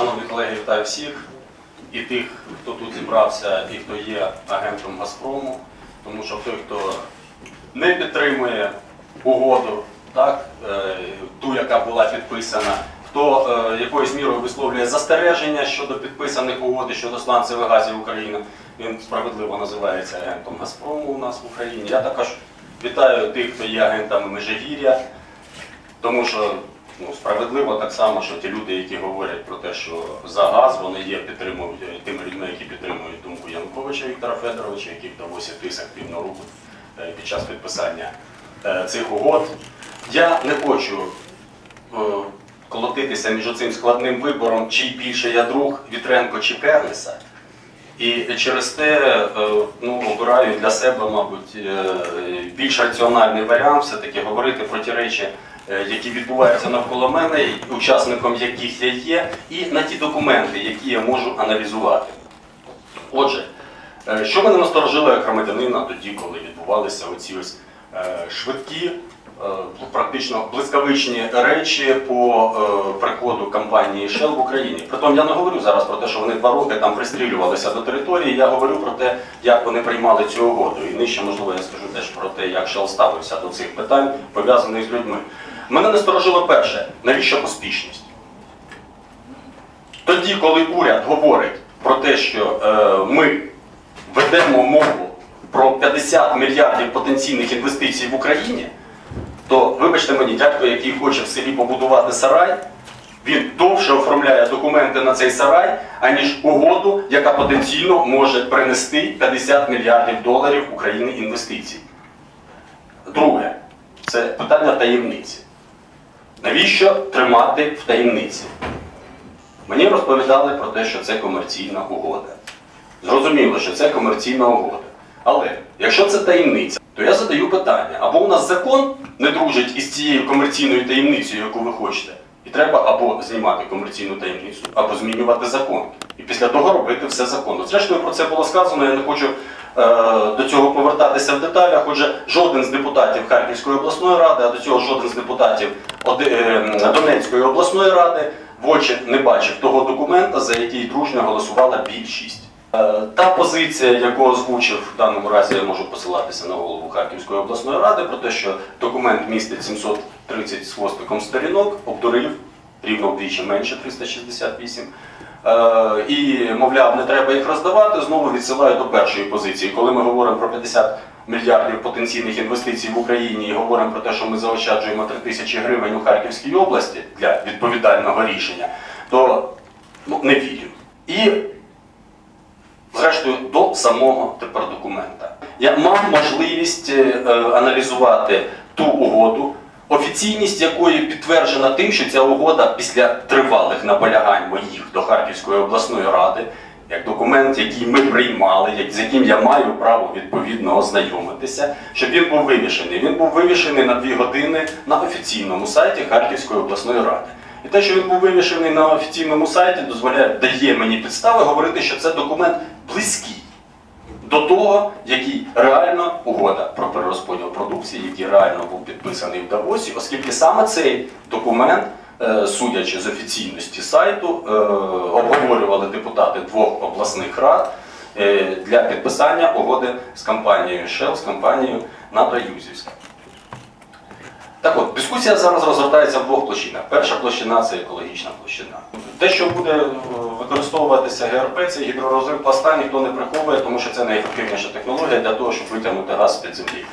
Шановні колеги, вітаю всіх і тих, хто тут зібрався, і хто є агентом Газпрому, тому що той, хто не підтримує угоду, так, е, ту, яка була підписана, хто е, якоюсь мірою висловлює застереження щодо підписаних угод щодо сланцевих газів України, він справедливо називається агентом Газпрому у нас в Україні. Я також вітаю тих, хто є агентами Межигір'я. Тому що ну, справедливо так само, що ті люди, які говорять про те, що за газ вони є підтримують е, тими людьми, які підтримують думку Януковича Віктора Федоровича, який вдалося тиск активно руку під час підписання е, цих угод. Я не хочу е, колотитися між цим складним вибором, чий більше я друг Вітренко чи Керліса. І через те ну, обираю для себе, мабуть, більш раціональний варіант все-таки говорити про ті речі, які відбуваються навколо мене, учасником яких я є, і на ті документи, які я можу аналізувати. Отже, е, що мене насторожило як громадянина тоді, коли відбувалися оці ось е, швидкі, е, практично блискавичні речі по е, приходу компанії Shell в Україні. Притом я не говорю зараз про те, що вони два роки там пристрілювалися до території. Я говорю про те, як вони приймали цю угоду. І нижче, можливо, я скажу теж про те, як Shell ставився до цих питань, пов'язаних з людьми. Мене насторожило перше, навіщо поспішність? Тоді, коли уряд говорить про те, що е, ми ведемо мову про 50 мільярдів потенційних інвестицій в Україні, то вибачте мені, дядько, який хоче в селі побудувати сарай, він довше оформляє документи на цей сарай, аніж угоду, яка потенційно може принести 50 мільярдів доларів України інвестицій. Друге, це питання таємниці. Навіщо тримати в таємниці? Мені розповідали про те, що це комерційна угода. Зрозуміло, що це комерційна угода. Але якщо це таємниця, то я задаю питання: або у нас закон не дружить із цією комерційною таємницею, яку ви хочете, і треба або знімати комерційну таємницю, або змінювати закон. І після того робити все законно. Зрештою, про це було сказано, я не хочу до цього повертатися в деталях. Отже, жоден з депутатів Харківської обласної ради, а до цього жоден з депутатів е, Донецької обласної ради в очі не бачив того документа, за який дружньо голосувала більшість. Е, Та позиція, яку озвучив в даному разі, я можу посилатися на голову Харківської обласної ради, про те, що документ містить 730 з хвостиком сторінок, обдурив рівно вдвічі менше 368. Е, І, мовляв, не треба їх роздавати, знову відсилаю до першої позиції. Коли ми говоримо про 50 мільярдів потенційних інвестицій в Україні і говоримо про те, що ми заощаджуємо 3 тисячі гривень у Харківській області для відповідального рішення, то ну, не вірю. І зрештою до самого тепер документа. Я мав можливість е, е, аналізувати ту угоду, офіційність якої підтверджена тим, що ця угода після тривалих наполягань моїх до Харківської обласної ради, як документ, який ми приймали, як- з яким я маю право відповідно ознайомитися, щоб він був вивішений. Він був вивішений на дві години на офіційному сайті Харківської обласної ради. І те, що він був вивішений на офіційному сайті, дозволяє, дає мені підстави говорити, що це документ близький до того, який реально угода про перерозподіл продукції, який реально був підписаний в Давосі, оскільки саме цей документ, е, судячи з офіційності сайту, е, обговорювали депутати двох обласних рад е, для підписання угоди з компанією Shell, з компанією Надраюзівська. Так от, дискусія зараз розгортається в двох площинах. Перша площина це екологічна площина. Те, що буде е, використовуватися ГРП, це гідророзрив пласта, ніхто не приховує, тому що це найефективніша технологія для того, щоб витягнути газ з-під землі.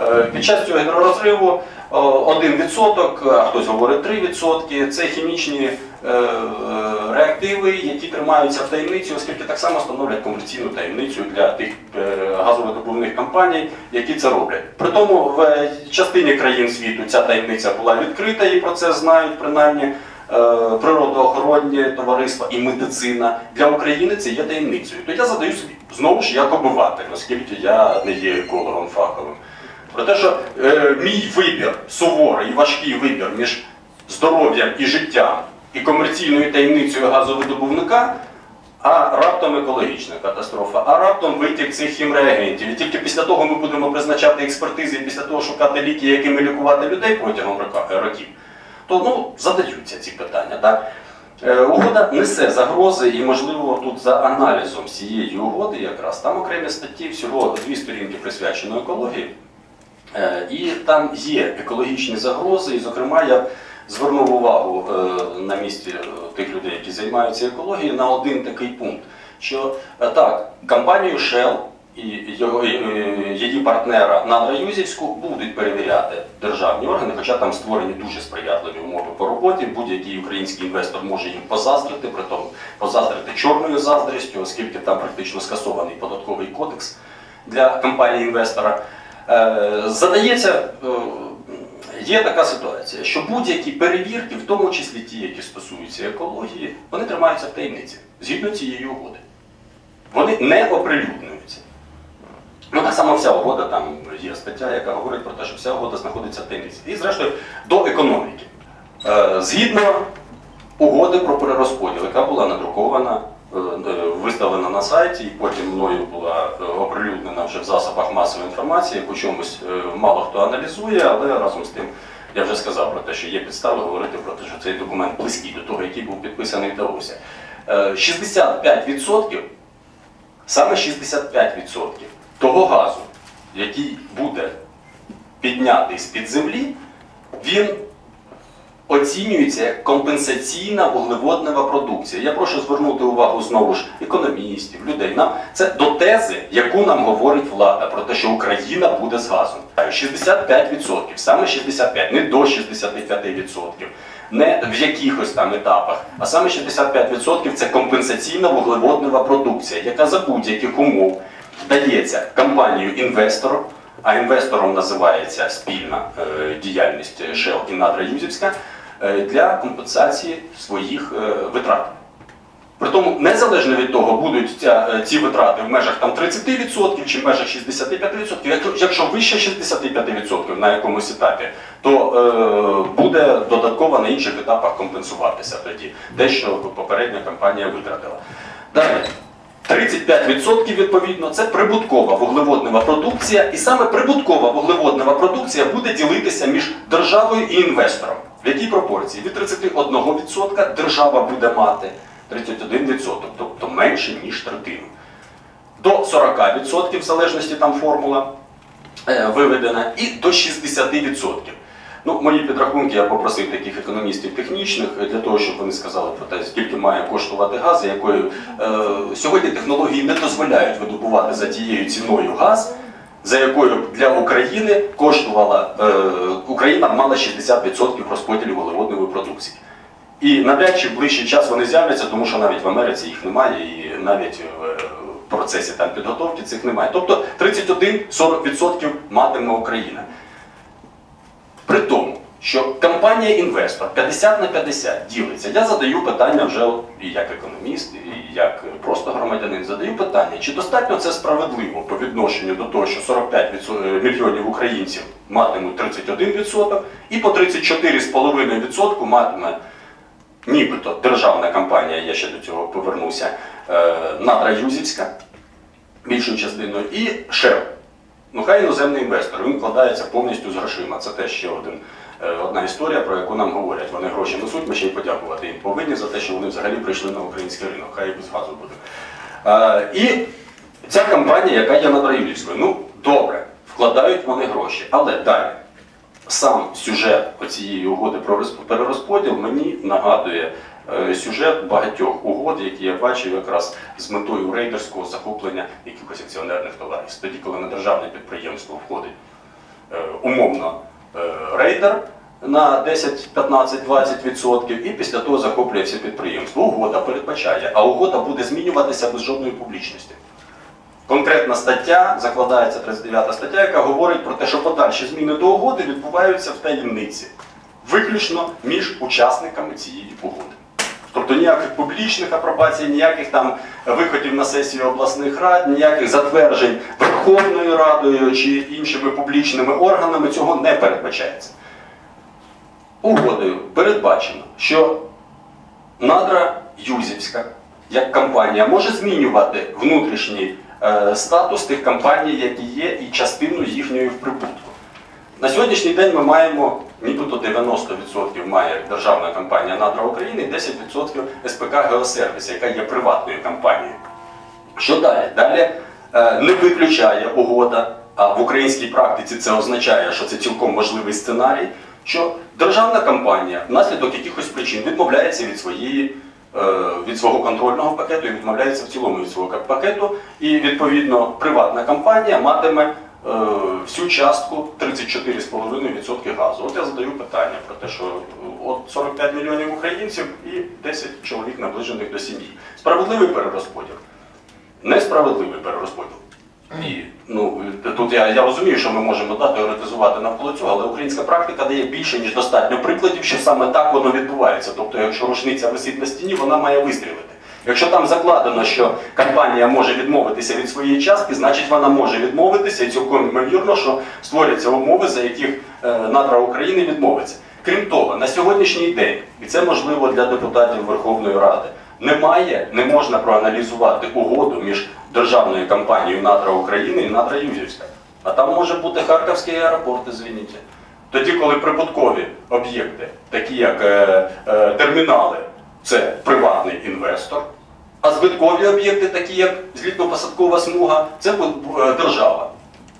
Е, Під час цього гідророзриву е, 1%, а хтось говорить 3%, це хімічні е, е, реактиви, які тримаються в таємниці, оскільки так само становлять комерційну таємницю для тих е, газовидобувних компаній, які це роблять. При тому в е, частині країн світу ця таємниця була відкрита, і про це знають принаймні е, природоохоронні товариства і медицина. Для України це є таємницею. То я задаю собі знову ж як обиватель, оскільки я не є екологом фаховим. Про те, що е, мій вибір, суворий і важкий вибір між здоров'ям і життям і комерційною таємницею газовидобувника, а раптом екологічна катастрофа, а раптом витік цих хімреагентів. І тільки після того ми будемо призначати експертизи, і після того шукати ліки, якими лікувати людей протягом років, то ну, задаються ці питання. Так? Е, Угода несе загрози, і, можливо, тут за аналізом цієї угоди, якраз там окремі статті, всього дві сторінки присвячено екології. Е, І там є екологічні загрози, і, зокрема, я звернув увагу е, на місці е, тих людей, які займаються екологією, на один такий пункт, що е, так, компанію Shell і її партнера Надра Юзівську будуть перевіряти державні органи, хоча там створені дуже сприятливі умови по роботі. Будь-який український інвестор може їм позаздрити, притом позаздрити чорною заздрістю, оскільки там практично скасований податковий кодекс для компанії інвестора. Задається, є така ситуація, що будь-які перевірки, в тому числі ті, які стосуються екології, вони тримаються в таємниці згідно цієї угоди. Вони не оприлюднюються. Ну, так само вся угода, там є стаття, яка говорить про те, що вся угода знаходиться в таємниці. І, зрештою, до економіки. Е, Згідно угоди про перерозподіл, яка була надрукована, виставлена на сайті, і потім мною була е, оприлюднена вже в засобах масової інформації, по чомусь е, мало хто аналізує, але разом з тим я вже сказав про те, що є підстави говорити про те, що цей документ близький до того, який був підписаний в Давосі. Е, 65%, саме 65% того газу, який буде піднятий з-під землі, він оцінюється як компенсаційна вуглеводнева продукція. Я прошу звернути увагу знову ж економістів, людей. Нам це до тези, яку нам говорить влада про те, що Україна буде з газом. 65%, саме 65%, не до 65%. Не в якихось там етапах, а саме 65% це компенсаційна вуглеводнева продукція, яка за будь-яких умов вдається компанію інвестору, а інвестором називається спільна е, діяльність Shell і Надра Юзівська для компенсації своїх е, витрат. Притому, незалежно від того, будуть ця, е, ці витрати в межах там 30% чи в межах 65%, якщо, якщо вище 65% на якомусь етапі, то е, буде додатково на інших етапах компенсуватися тоді те, що попередня компанія витратила. Далі. 35% відповідно це прибуткова вуглеводнева продукція, і саме прибуткова вуглеводнева продукція буде ділитися між державою і інвестором. В якій пропорції? Від 31% держава буде мати 31%, тобто менше, ніж третину. До 40%, в залежності там формула е, виведена, і до 60%. Ну, мої підрахунки я попросив таких економістів технічних е, для того, щоб вони сказали про те, скільки має коштувати газ, якою е, сьогодні технології не дозволяють видобувати за тією ціною газ, за якою для України коштувала е, Україна мала 60% розподілу вуглеводної продукції. І навряд чи в ближчий час вони з'являться, тому що навіть в Америці їх немає, і навіть в е, процесі там підготовки цих немає. Тобто 31-40% матиме Україна. При тому, що компанія інвестор 50 на 50 ділиться. Я задаю питання вже і як економіст, і як просто громадянин. Задаю питання, чи достатньо це справедливо по відношенню до того, що 45 мільйонів українців матимуть 31% і по 34,5% матиме нібито державна компанія, я ще до цього повернуся, е, Надра Юзівська, більшою частиною, і Shell. Ну, хай іноземний інвестор, він вкладається повністю з грошима. Це теж ще один, е, одна історія, про яку нам говорять. Вони гроші несуть, ми ще й подякувати їм повинні за те, що вони взагалі прийшли на український ринок, хай без газу буде. Е, і ця компанія, яка є над Юлівською, ну добре, вкладають вони гроші, але далі. Сам сюжет цієї угоди про перерозподіл мені нагадує сюжет багатьох угод, які я бачив якраз з метою рейдерського захоплення якихось акціонерних товариств. Тоді, коли на державне підприємство входить е, умовно е, рейдер на 10, 15, 20% і після того захоплює все підприємство. Угода передбачає, а угода буде змінюватися без жодної публічності. Конкретна стаття, закладається 39 стаття, яка говорить про те, що подальші зміни до угоди відбуваються в таємниці, виключно між учасниками цієї угоди. Тобто ніяких публічних апробацій, ніяких там виходів на сесію обласних рад, ніяких затверджень Верховною Радою чи іншими публічними органами цього не передбачається. Угодою передбачено, що Надра Юзівська як компанія може змінювати внутрішній е, статус тих компаній, які є, і частину їхньої в прибутку. На сьогоднішній день ми маємо нібито 90% має державна компанія Надра України і 10% СПК Геосервіс, яка є приватною компанією. Що далі? Далі е, не виключає угода, а в українській практиці це означає, що це цілком можливий сценарій, що державна компанія внаслідок якихось причин відмовляється від своєї. е, Від свого контрольного пакету і відмовляється в цілому від свого пакету, і відповідно приватна компанія матиме всю частку 34,5% газу. От я задаю питання про те, що е, от 45 мільйонів українців і 10 чоловік наближених до сім'ї. Справедливий перерозподіл. Несправедливий перерозподіл. І ну тут я, я розумію, що ми можемо да, теоретизувати навколо цього, але українська практика дає більше ніж достатньо прикладів, що саме так воно відбувається. Тобто, якщо рушниця висить на стіні, вона має вистрілити. Якщо там закладено, що компанія може відмовитися від своєї частки, значить вона може відмовитися і цілком ймовірно, що створяться умови, за яких е, надра України відмовиться. Крім того, на сьогоднішній день, і це можливо для депутатів Верховної Ради, немає, не можна проаналізувати угоду між державною компанією Надра України і Надра Юзівська. А там може бути Харківський аеропорт, извините. Тоді, коли прибуткові об'єкти, такі як е, е, термінали, це приватний інвестор, а збиткові об'єкти, такі як злітно-посадкова смуга, це е, держава.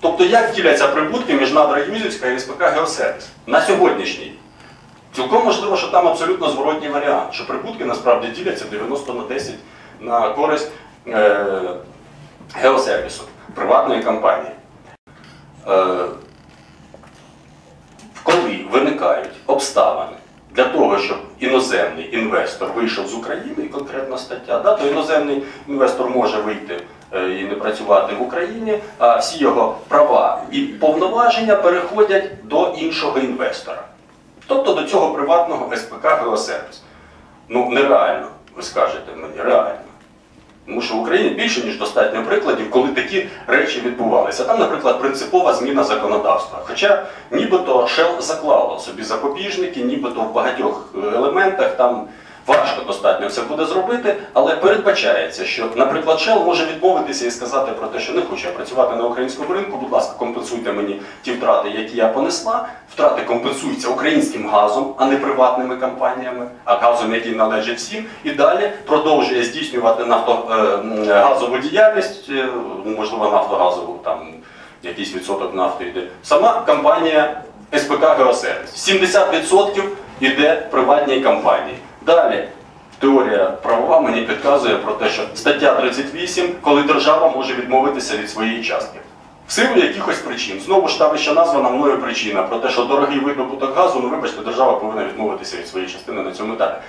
Тобто як діляться прибутки між Надра Юзівська і СПК Геосервіс на сьогоднішній? Цілком можливо, що там абсолютно зворотній варіант, що прибутки насправді діляться 90 на 10 на користь е, геосервісу, приватної компанії. Е, коли виникають обставини для того, щоб іноземний інвестор вийшов з України, конкретна стаття, да, то іноземний інвестор може вийти е, і не працювати в Україні, а всі його права і повноваження переходять до іншого інвестора. Тобто до цього приватного СПК Геосервіс. Ну, нереально, ви скажете мені, реально. Тому що в Україні більше, ніж достатньо прикладів, коли такі речі відбувалися. Там, наприклад, принципова зміна законодавства. Хоча нібито Shell заклало собі запобіжники, нібито в багатьох е, елементах там важко достатньо все буде зробити, але передбачається, що, наприклад, Shell може відмовитися і сказати про те, що не хочу я працювати на українському ринку, будь ласка, компенсуйте мені ті втрати, які я понесла. Втрати компенсуються українським газом, а не приватними компаніями, а газом, який належить всім, і далі продовжує здійснювати нафто, е, діяльність, е, можливо, нафтогазову, там якийсь відсоток нафти йде. Сама компанія СПК Геосервіс. 70% йде приватній компанії. Далі. Теорія правова мені підказує про те, що стаття 38, коли держава може відмовитися від своєї частки. В силу якихось причин. Знову ж та вища названа мною причина про те, що дорогий видобуток газу, ну вибачте, держава повинна відмовитися від своєї частини на цьому етапі.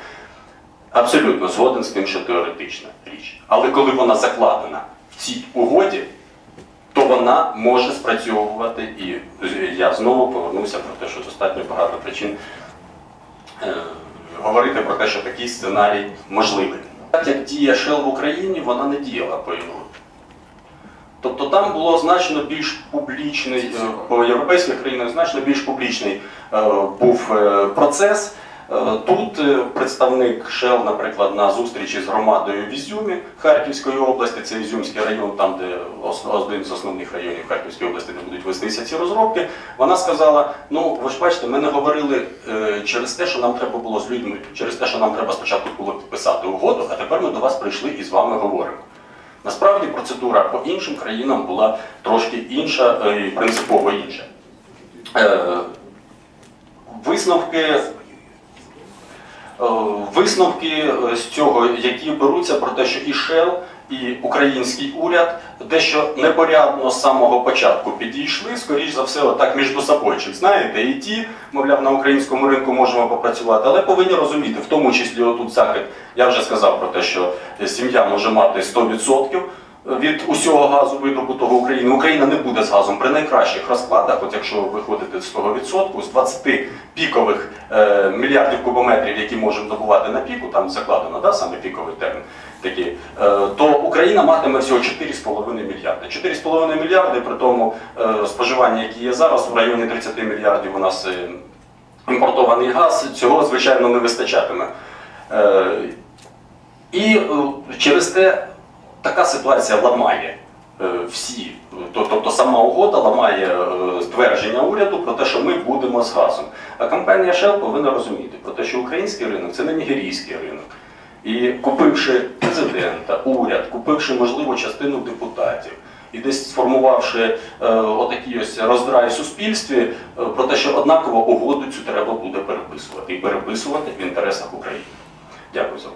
Абсолютно згоден з тим, що теоретична річ. Але коли вона закладена в цій угоді, то вона може спрацьовувати. І я знову повернуся про те, що достатньо багато причин е, говорити про те, що такий сценарій можливий. Так як діє Shell в Україні, вона не діяла по Європі. Тобто там було значно більш публічний, по європейських країнах значно більш публічний е, був е, процес. Е, Тут е, представник Shell, наприклад, на зустрічі з громадою в Ізюмі Харківської області, це Ізюмський район, там де один з основних районів Харківської області, де будуть вестися ці розробки, вона сказала: ну ви ж бачите, ми не говорили е, через те, що нам треба було з людьми, через те, що нам треба спочатку було підписати угоду, а тепер ми до вас прийшли і з вами говоримо. Насправді процедура по іншим країнам була трошки інша і принципово інша. Висновки, висновки е, з цього, які беруться про те, що і Shell, і український уряд дещо непорядно з самого початку підійшли, скоріш за все, отак між собойчик. Знаєте, і ті, мовляв, на українському ринку можемо попрацювати, але повинні розуміти, в тому числі отут захід, я вже сказав про те, що сім'я може мати 100% від усього газу видобутого України. Україна не буде з газом при найкращих розкладах, от якщо виходити з того відсотку, з 20 пікових е, мільярдів кубометрів, які можемо добувати на піку, там закладено да, саме піковий термін, такий, е, то Україна матиме всього 4,5 мільярди. 4,5 мільярди, при тому е, споживання, яке є зараз, в районі 30 мільярдів у нас е, імпортований газ, цього, звичайно, не вистачатиме. Е, і е, через те така ситуація ламає е, всі, тобто сама угода ламає е, твердження уряду про те, що ми будемо з газом. А компанія Shell повинна розуміти про те, що український ринок це не нігерійський ринок. І купивши президента, уряд, купивши можливо частину депутатів. І десь сформувавши е, отакий ось роздрай в суспільстві е, про те, що однаково угоду цю треба буде переписувати і переписувати в інтересах України. Дякую за увагу.